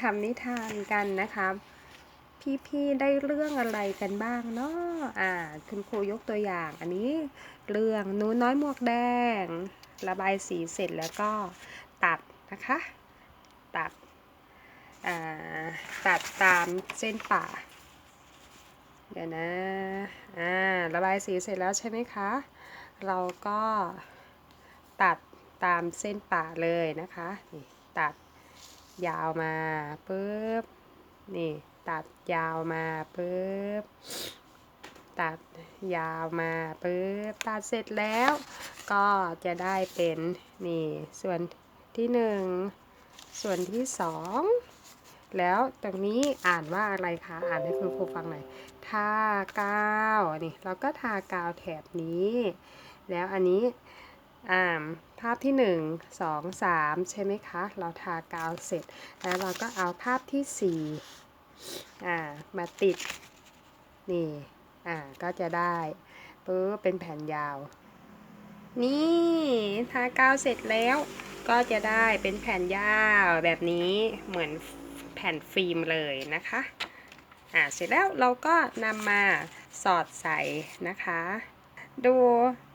ทำนิทานกันนะครับพี่ๆได้เรื่องอะไรกันบ้างเนาะอ่า คุณครูยกตัวอย่างอันนี้ เรื่องนูน้อยหมวกแดง ระบายสีเสร็จแล้วก็ตัดนะคะ ตัด อ่า ตัดตามเส้นป่า เดี๋ยวนะ อ่า ระบายสีเสร็จแล้วใช่ไหมคะ เราก็ตัดตามเส้นป่าเลยนะคะ นี่ตัด ยาวมาปุ๊บนี่ตัดยาวมาปุ๊บตัดยาวมาปุ๊บตัดเสร็จแล้ว ก็จะได้เป็นนี่ส่วนที่หนึ่งส่วนที่สองแล้วตรงนี้อ่านว่าอะไรคะ อ่านให้คุณครูฟังหน่อย ทากาว นี่ เราก็ทากาวแถบนี้ แล้วอันนี้ อ่าภาพที่ 1 2 3 ใช่ไหมคะ เราทากาวเสร็จ แล้วเราก็เอาภาพที่4อ่ามาติด นี่อ่าก็จะได้ปุ๊บเป็นแผ่นยาว นี่ทากาวเสร็จแล้วก็จะได้เป็นแผ่นยาวแบบนี้เหมือนแผ่นฟิล์มเลยนะคะอ่าเสร็จแล้วเราก็นำมาสอดใส่นะคะ ดู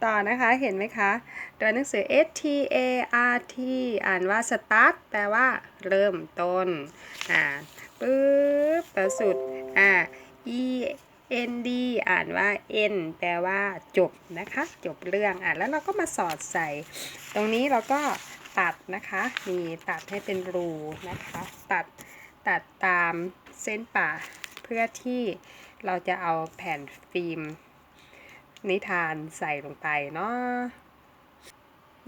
ต่อนะคะเห็นไหมคะ ตัวหนังสือ S T A R T อ่านว่า start แปลว่า เริ่มต้น อ่าปึ๊บประสุด อ่า E N D อ่านว่า N แปลว่า จบนะคะ จบเรื่อง อ่าแล้วเราก็มาสอดใส่ ตรงนี้เราก็ตัดนะคะนี่ตัดให้เป็นรูนะคะ ตัดตัดตามเส้นป่า เพื่อที่เราจะเอาแผ่นฟิล์ม นิทานใส่ลงไปเนาะ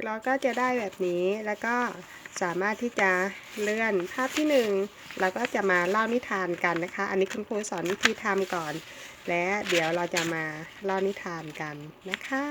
เราก็จะได้แบบนี้แล้วก็สามารถที่จะเลื่อนภาพที่หนึ่งเราก็จะมาเล่านิทานกันนะคะ อันนี้คุณครูสอนวิธีทำก่อน และเดี๋ยวเราจะมาเล่านิทานกันนะคะ